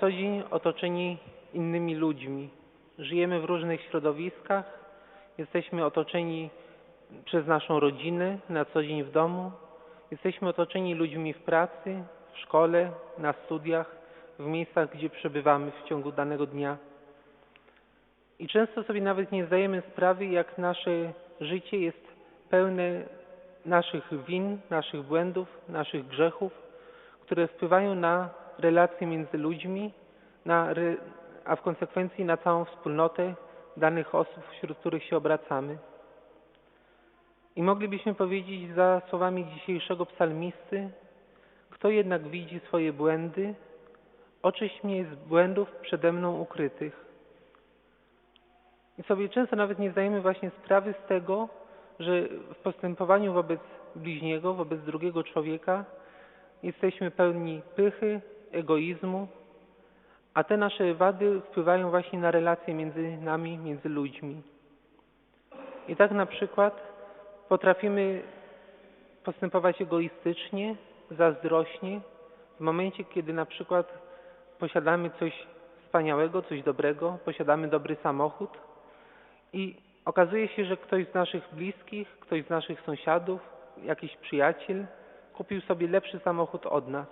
co dzień otoczeni innymi ludźmi. Żyjemy w różnych środowiskach, jesteśmy otoczeni przez naszą rodzinę na co dzień w domu, jesteśmy otoczeni ludźmi w pracy, w szkole, na studiach, w miejscach, gdzie przebywamy w ciągu danego dnia. I często sobie nawet nie zdajemy sprawy, jak nasze życie jest pełne naszych win, naszych błędów, naszych grzechów, które wpływają na relacje między ludźmi, na, a w konsekwencji na całą wspólnotę danych osób, wśród których się obracamy. I moglibyśmy powiedzieć za słowami dzisiejszego psalmisty, kto jednak widzi swoje błędy, oczyś mnie z błędów przede mną ukrytych. I sobie często nawet nie zdajemy właśnie sprawy z tego, że w postępowaniu wobec bliźniego, wobec drugiego człowieka jesteśmy pełni pychy, egoizmu, a te nasze wady wpływają właśnie na relacje między nami, między ludźmi. I tak na przykład potrafimy postępować egoistycznie, zazdrośnie, w momencie, kiedy na przykład posiadamy coś wspaniałego, coś dobrego, posiadamy dobry samochód i okazuje się, że ktoś z naszych bliskich, ktoś z naszych sąsiadów, jakiś przyjaciel kupił sobie lepszy samochód od nas.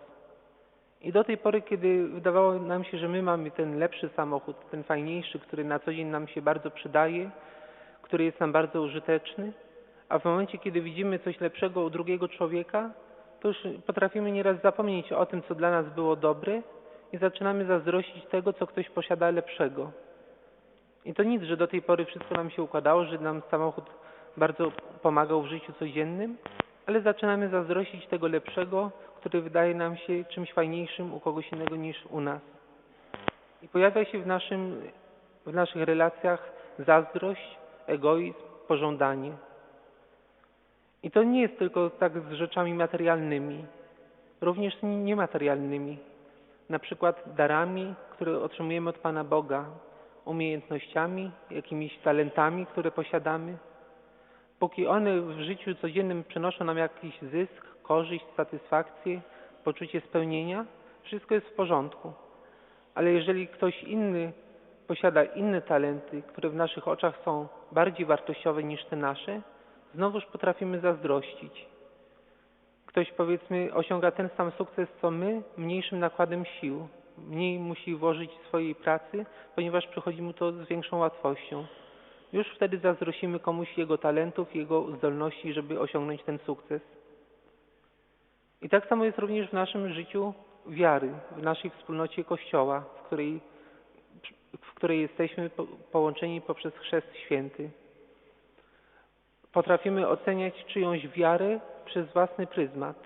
I do tej pory, kiedy wydawało nam się, że my mamy ten lepszy samochód, ten fajniejszy, który na co dzień nam się bardzo przydaje, który jest nam bardzo użyteczny, a w momencie, kiedy widzimy coś lepszego u drugiego człowieka, to już potrafimy nieraz zapomnieć o tym, co dla nas było dobre i zaczynamy zazdrościć tego, co ktoś posiada lepszego. I to nic, że do tej pory wszystko nam się układało, że nam samochód bardzo pomagał w życiu codziennym, ale zaczynamy zazdrościć tego lepszego, który wydaje nam się czymś fajniejszym u kogoś innego niż u nas. I pojawia się w, naszym, w naszych relacjach zazdrość, egoizm, pożądanie. I to nie jest tylko tak z rzeczami materialnymi, również niematerialnymi, na przykład darami, które otrzymujemy od Pana Boga, umiejętnościami, jakimiś talentami, które posiadamy. Póki one w życiu codziennym przynoszą nam jakiś zysk, korzyść, satysfakcję, poczucie spełnienia, wszystko jest w porządku. Ale jeżeli ktoś inny posiada inne talenty, które w naszych oczach są bardziej wartościowe niż te nasze, znowuż potrafimy zazdrościć. Ktoś powiedzmy osiąga ten sam sukces co my, mniejszym nakładem sił, mniej musi włożyć swojej pracy, ponieważ przychodzi mu to z większą łatwością. Już wtedy zazdrosimy komuś jego talentów, jego zdolności, żeby osiągnąć ten sukces. I tak samo jest również w naszym życiu wiary, w naszej wspólnocie Kościoła, w której, w której jesteśmy połączeni poprzez chrzest święty. Potrafimy oceniać czyjąś wiarę przez własny pryzmat.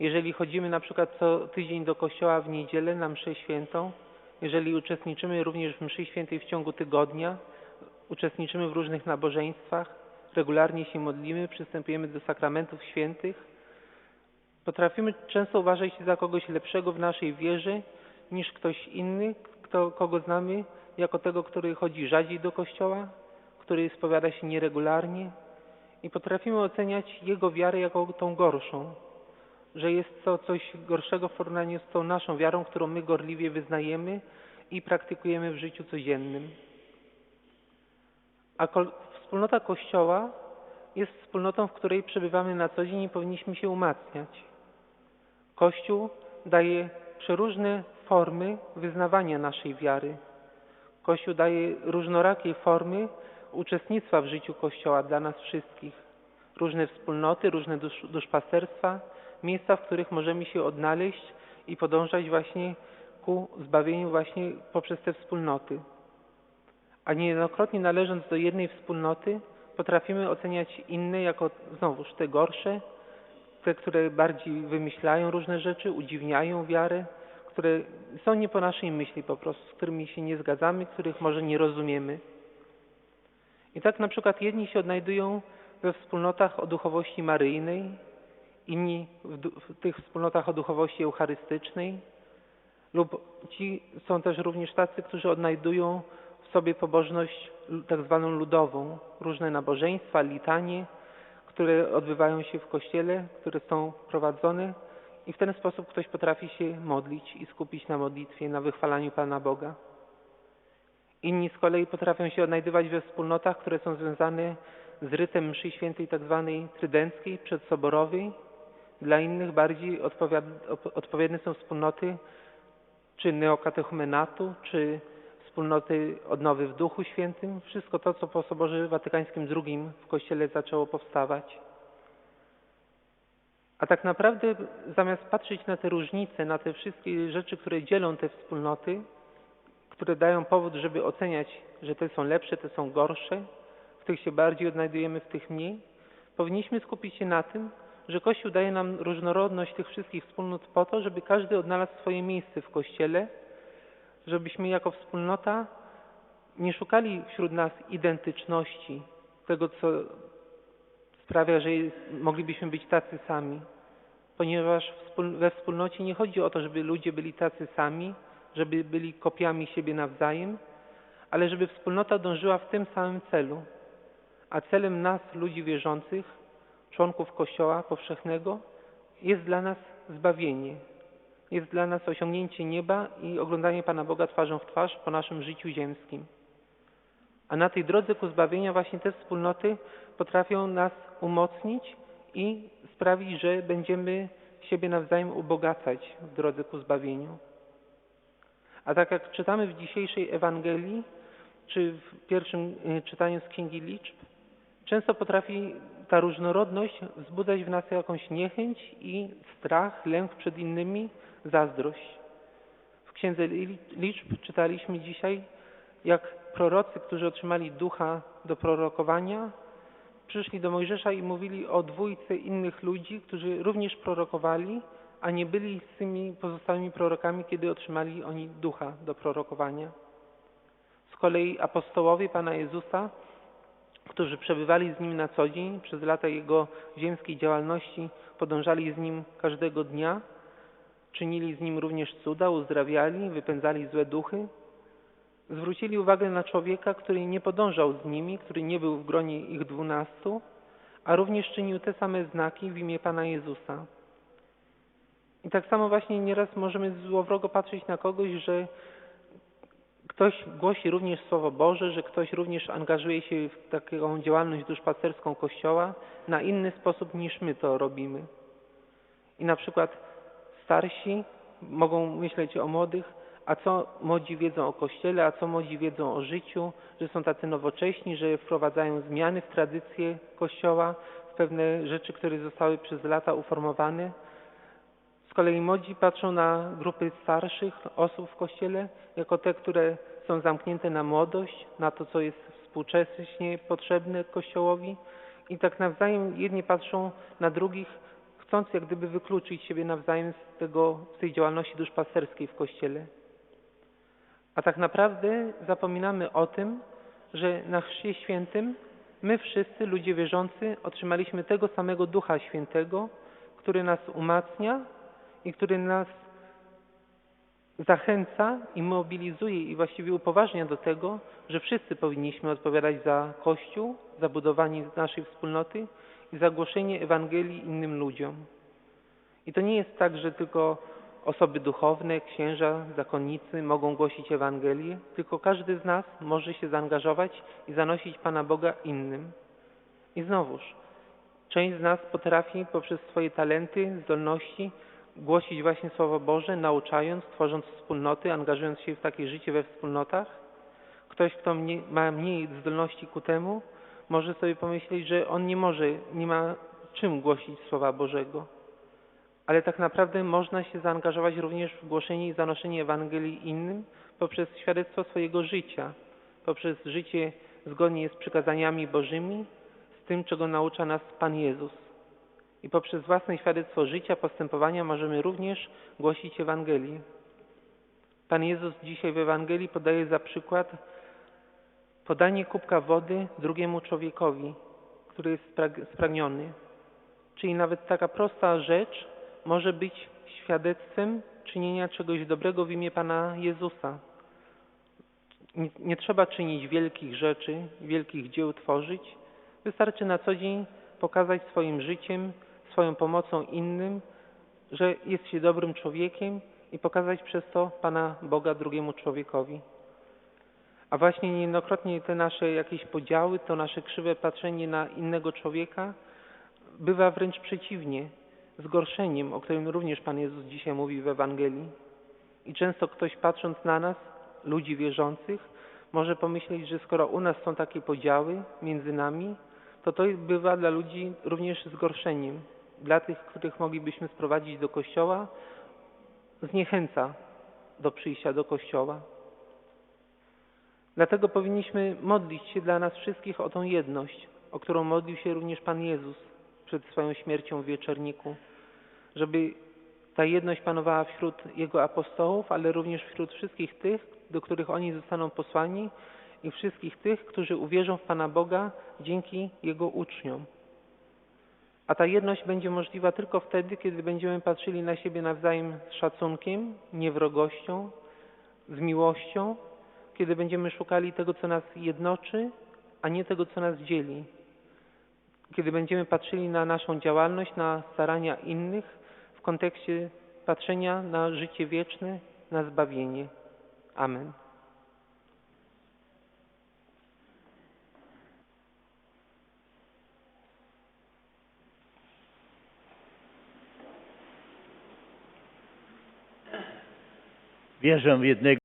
Jeżeli chodzimy na przykład co tydzień do kościoła w niedzielę na mszę świętą, jeżeli uczestniczymy również w mszy świętej w ciągu tygodnia, uczestniczymy w różnych nabożeństwach, regularnie się modlimy, przystępujemy do sakramentów świętych, potrafimy często uważać się za kogoś lepszego w naszej wierze niż ktoś inny, kto, kogo znamy jako tego, który chodzi rzadziej do kościoła, który spowiada się nieregularnie, i potrafimy oceniać jego wiarę jako tą gorszą, że jest to coś gorszego w porównaniu z tą naszą wiarą, którą my gorliwie wyznajemy i praktykujemy w życiu codziennym. A wspólnota Kościoła jest wspólnotą, w której przebywamy na co dzień i powinniśmy się umacniać. Kościół daje przeróżne formy wyznawania naszej wiary. Kościół daje różnorakie formy uczestnictwa w życiu Kościoła dla nas wszystkich. Różne wspólnoty, różne dusz, duszpasterstwa, miejsca, w których możemy się odnaleźć i podążać właśnie ku zbawieniu właśnie poprzez te wspólnoty. A niejednokrotnie należąc do jednej wspólnoty, potrafimy oceniać inne jako znowuż te gorsze, te, które bardziej wymyślają różne rzeczy, udziwniają wiarę, które są nie po naszej myśli po prostu, z którymi się nie zgadzamy, których może nie rozumiemy. I tak na przykład jedni się odnajdują we wspólnotach o duchowości maryjnej, inni w, w tych wspólnotach o duchowości eucharystycznej, lub ci są też również tacy, którzy odnajdują w sobie pobożność tak zwaną ludową, różne nabożeństwa, litanie, które odbywają się w kościele, które są prowadzone i w ten sposób ktoś potrafi się modlić i skupić na modlitwie, na wychwalaniu Pana Boga. Inni z kolei potrafią się odnajdywać we wspólnotach, które są związane z rytem mszy świętej tak zwanej trydenckiej, przedsoborowej. Dla innych bardziej odpowiednie są wspólnoty czy neokatechumenatu, czy wspólnoty odnowy w Duchu Świętym. Wszystko to, co po Soborze Watykańskim II w Kościele zaczęło powstawać. A tak naprawdę zamiast patrzeć na te różnice, na te wszystkie rzeczy, które dzielą te wspólnoty, które dają powód, żeby oceniać, że te są lepsze, te są gorsze, w tych się bardziej odnajdujemy, w tych mniej, powinniśmy skupić się na tym, że Kościół daje nam różnorodność tych wszystkich wspólnot po to, żeby każdy odnalazł swoje miejsce w Kościele, żebyśmy jako wspólnota nie szukali wśród nas identyczności, tego co sprawia, że moglibyśmy być tacy sami, ponieważ we wspólnocie nie chodzi o to, żeby ludzie byli tacy sami, żeby byli kopiami siebie nawzajem, ale żeby wspólnota dążyła w tym samym celu. A celem nas, ludzi wierzących, członków Kościoła powszechnego, jest dla nas zbawienie. Jest dla nas osiągnięcie nieba i oglądanie Pana Boga twarzą w twarz po naszym życiu ziemskim. A na tej drodze ku zbawienia właśnie te wspólnoty potrafią nas umocnić i sprawić, że będziemy siebie nawzajem ubogacać w drodze ku zbawieniu. A tak jak czytamy w dzisiejszej Ewangelii, czy w pierwszym y, czytaniu z Księgi Liczb, często potrafi ta różnorodność wzbudzać w nas jakąś niechęć i strach, lęk przed innymi, zazdrość. W Księdze Liczb czytaliśmy dzisiaj, jak prorocy, którzy otrzymali ducha do prorokowania, przyszli do Mojżesza i mówili o dwójce innych ludzi, którzy również prorokowali, a nie byli z tymi pozostałymi prorokami, kiedy otrzymali oni ducha do prorokowania. Z kolei apostołowie Pana Jezusa, którzy przebywali z Nim na co dzień, przez lata Jego ziemskiej działalności podążali z Nim każdego dnia, czynili z Nim również cuda, uzdrawiali, wypędzali złe duchy, zwrócili uwagę na człowieka, który nie podążał z nimi, który nie był w gronie ich dwunastu, a również czynił te same znaki w imię Pana Jezusa. I tak samo właśnie nieraz możemy złowrogo patrzeć na kogoś, że ktoś głosi również Słowo Boże, że ktoś również angażuje się w taką działalność duszpasterską Kościoła na inny sposób niż my to robimy. I na przykład starsi mogą myśleć o młodych, a co młodzi wiedzą o Kościele, a co młodzi wiedzą o życiu, że są tacy nowocześni, że wprowadzają zmiany w tradycję Kościoła, w pewne rzeczy, które zostały przez lata uformowane. Kolei młodzi patrzą na grupy starszych osób w Kościele jako te, które są zamknięte na młodość, na to, co jest współcześnie potrzebne Kościołowi i tak nawzajem jedni patrzą na drugich, chcąc jak gdyby wykluczyć siebie nawzajem z, tego, z tej działalności duszpasterskiej w Kościele. A tak naprawdę zapominamy o tym, że na Chrzcie Świętym my wszyscy, ludzie wierzący, otrzymaliśmy tego samego Ducha Świętego, który nas umacnia i który nas zachęca i mobilizuje i właściwie upoważnia do tego, że wszyscy powinniśmy odpowiadać za Kościół, za budowanie naszej wspólnoty i za głoszenie Ewangelii innym ludziom. I to nie jest tak, że tylko Osoby duchowne, księża, zakonnicy mogą głosić Ewangelię, tylko każdy z nas może się zaangażować i zanosić Pana Boga innym. I znowuż, część z nas potrafi poprzez swoje talenty, zdolności głosić właśnie Słowo Boże, nauczając, tworząc wspólnoty, angażując się w takie życie we wspólnotach. Ktoś, kto ma mniej zdolności ku temu, może sobie pomyśleć, że on nie może, nie ma czym głosić Słowa Bożego ale tak naprawdę można się zaangażować również w głoszenie i zanoszenie Ewangelii innym poprzez świadectwo swojego życia, poprzez życie zgodnie z przykazaniami Bożymi, z tym, czego naucza nas Pan Jezus. I poprzez własne świadectwo życia, postępowania możemy również głosić Ewangelię. Pan Jezus dzisiaj w Ewangelii podaje za przykład podanie kubka wody drugiemu człowiekowi, który jest spragniony. Czyli nawet taka prosta rzecz, może być świadectwem czynienia czegoś dobrego w imię Pana Jezusa. Nie, nie, trzeba czynić wielkich rzeczy, wielkich dzieł tworzyć. Wystarczy na co dzień pokazać swoim życiem, swoją pomocą innym że jest się dobrym człowiekiem i pokazać przez to Pana Boga drugiemu człowiekowi. A właśnie niejednokrotnie te nasze jakieś podziały, to nasze krzywe patrzenie na innego człowieka bywa wręcz przeciwnie, zgorszeniem, o którym również Pan Jezus dzisiaj mówi w Ewangelii. I często ktoś patrząc na nas, ludzi wierzących, może pomyśleć, że skoro u nas są takie podziały między nami, to to bywa dla ludzi również zgorszeniem. Dla tych, których moglibyśmy sprowadzić do kościoła, zniechęca do przyjścia do kościoła. Dlatego powinniśmy modlić się dla nas wszystkich o tą jedność, o którą modlił się również Pan Jezus przed swoją śmiercią w wieczorniku, żeby ta jedność panowała wśród Jego apostołów, ale również wśród wszystkich tych, do których oni zostaną posłani i wszystkich tych, którzy uwierzą w Pana Boga dzięki Jego uczniom. A ta jedność będzie możliwa tylko wtedy, kiedy będziemy patrzyli na siebie nawzajem z szacunkiem, nie wrogością, z miłością, kiedy będziemy szukali tego, co nas jednoczy, a nie tego, co nas dzieli. Kiedy będziemy patrzyli na naszą działalność, na starania innych w kontekście patrzenia na życie wieczne, na zbawienie. Amen. Wierzę w jednego